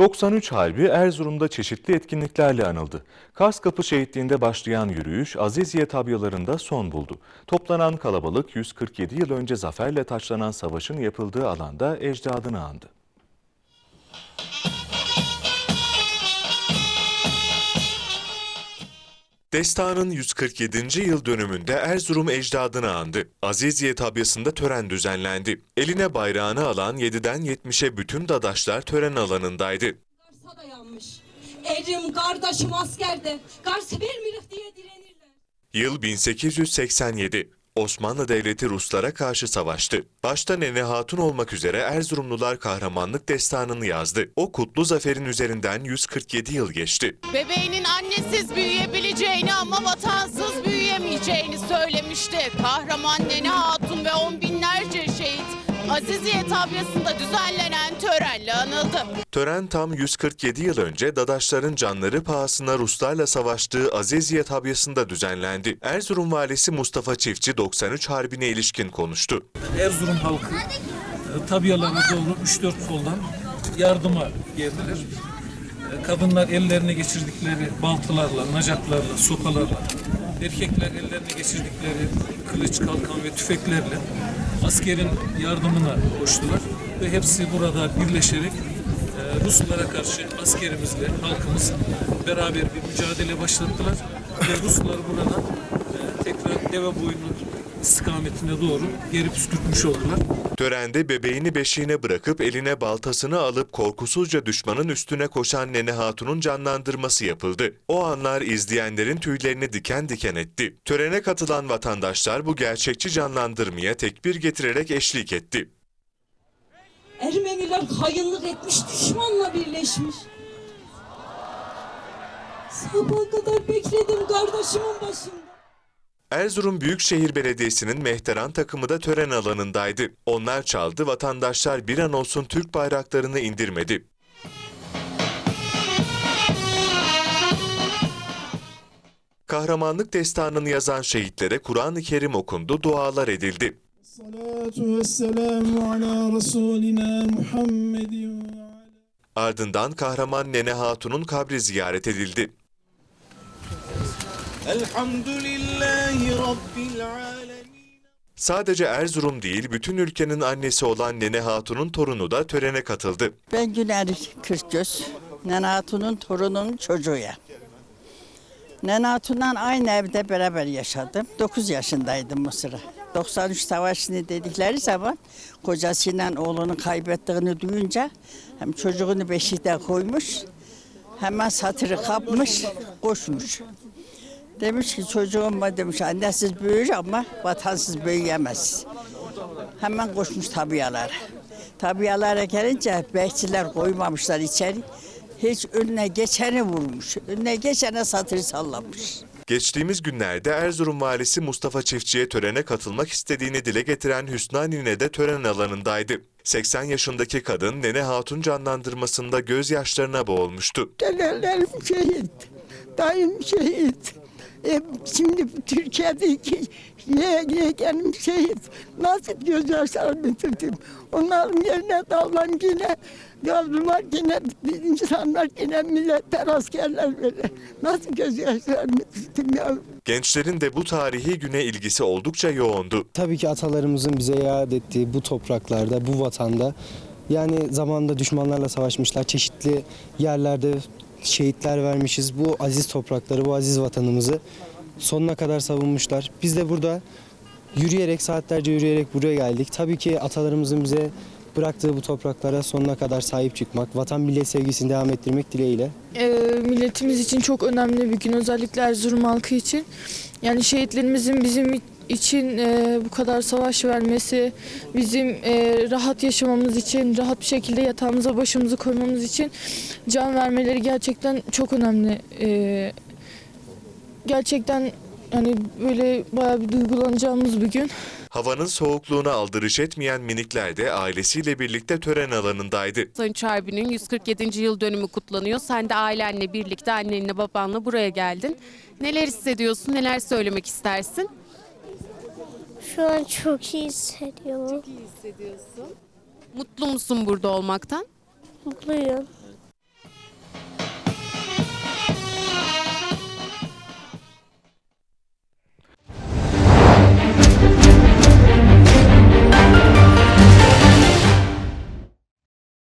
93 Harbi Erzurum'da çeşitli etkinliklerle anıldı. Kars Kapı Şehitliği'nde başlayan yürüyüş Aziziye tabyalarında son buldu. Toplanan kalabalık 147 yıl önce zaferle taçlanan savaşın yapıldığı alanda ecdadını andı. Destanın 147. yıl dönümünde Erzurum ecdadını andı. Aziziye tabyasında tören düzenlendi. Eline bayrağını alan 7'den 70'e bütün dadaşlar tören alanındaydı. Dayanmış. Erim kardeşim askerde. Kars'ı vermirik diye direnirler. Yıl 1887. Osmanlı Devleti Ruslara karşı savaştı. Başta Nene Hatun olmak üzere Erzurumlular kahramanlık destanını yazdı. O kutlu zaferin üzerinden 147 yıl geçti. Bebeğinin annesiz büyüyebileceğini ama vatansız büyüyemeyeceğini söylemişti. Kahraman Nene Hatun ve on binlerce şehit Aziziye tabyasında düzenlenen törenle anıldı. Tören tam 147 yıl önce Dadaşların canları pahasına Ruslarla savaştığı Aziziye tabyasında düzenlendi. Erzurum valisi Mustafa Çiftçi 93 Harbi'ne ilişkin konuştu. Erzurum halkı e, tabiyalarına doğru 3-4 koldan yardıma geldiler. E, Kadınlar ellerine geçirdikleri baltalarla, nacaklarla, sopalarla, erkekler ellerine geçirdikleri kılıç, kalkan ve tüfeklerle askerin yardımına koştular. Ve hepsi burada birleşerek Ruslara karşı askerimizle halkımız beraber bir mücadele başlattılar. Ve Ruslar buradan e, tekrar deve boynu istikametine doğru geri püskürtmüş oldular. Törende bebeğini beşiğine bırakıp eline baltasını alıp korkusuzca düşmanın üstüne koşan Nene Hatun'un canlandırması yapıldı. O anlar izleyenlerin tüylerini diken diken etti. Törene katılan vatandaşlar bu gerçekçi canlandırmaya tekbir getirerek eşlik etti. Ermeniler hayınlık etmiş düşmanla birleşmiş. Sabaha kadar bekledim kardeşimin başında. Erzurum Büyükşehir Belediyesi'nin Mehteran takımı da tören alanındaydı. Onlar çaldı, vatandaşlar bir an olsun Türk bayraklarını indirmedi. Kahramanlık destanını yazan şehitlere Kur'an-ı Kerim okundu, dualar edildi. Ardından kahraman Nene Hatun'un kabri ziyaret edildi. Sadece Erzurum değil, bütün ülkenin annesi olan Nene Hatun'un torunu da törene katıldı. Ben Güner Kırkgöz, Nene Hatun'un torununun çocuğuyum. Nene Hatun'dan aynı evde beraber yaşadım. 9 yaşındaydım bu sıra. 93 savaşını dedikleri zaman kocasıyla oğlunu kaybettiğini duyunca hem çocuğunu beşikte koymuş hemen satırı kapmış koşmuş. Demiş ki çocuğuma demiş annesiz büyür ama vatansız büyüyemez. Hemen koşmuş tabiyalara. Tabiyalara gelince bekçiler koymamışlar içeri. Hiç önüne geçeni vurmuş. Önüne geçene satır sallamış. Geçtiğimiz günlerde Erzurum valisi Mustafa Çiftçi'ye törene katılmak istediğini dile getiren Hüsna Nine de tören alanındaydı. 80 yaşındaki kadın Nene Hatun canlandırmasında gözyaşlarına boğulmuştu. Dedelerim şehit, dayım şehit. E, şimdi Türkiye'deki ye, yeğenim şehit. Nasıl gözyaşlarımı bitirdim. Onların yerine davran yine yavrular yine insanlar yine milletler askerler böyle. Nasıl gözyaşlarımı bitirdim ya. Gençlerin de bu tarihi güne ilgisi oldukça yoğundu. Tabii ki atalarımızın bize yad ettiği bu topraklarda, bu vatanda yani zamanında düşmanlarla savaşmışlar. Çeşitli yerlerde şehitler vermişiz. Bu aziz toprakları, bu aziz vatanımızı sonuna kadar savunmuşlar. Biz de burada yürüyerek, saatlerce yürüyerek buraya geldik. Tabii ki atalarımızın bize bıraktığı bu topraklara sonuna kadar sahip çıkmak, vatan millet sevgisini devam ettirmek dileğiyle. e, milletimiz için çok önemli bir gün. Özellikle Erzurum halkı için. Yani şehitlerimizin bizim için e, bu kadar savaş vermesi, bizim e, rahat yaşamamız için, rahat bir şekilde yatağımıza başımızı koymamız için can vermeleri gerçekten çok önemli. E, gerçekten hani böyle bayağı bir duygulanacağımız bir gün. Havanın soğukluğuna aldırış etmeyen minikler de ailesiyle birlikte tören alanındaydı. 93 Harbi'nin 147. yıl dönümü kutlanıyor. Sen de ailenle birlikte annenle babanla buraya geldin. Neler hissediyorsun, neler söylemek istersin? Şu an çok iyi hissediyorum. Mutlu musun burada olmaktan? Mutluyum.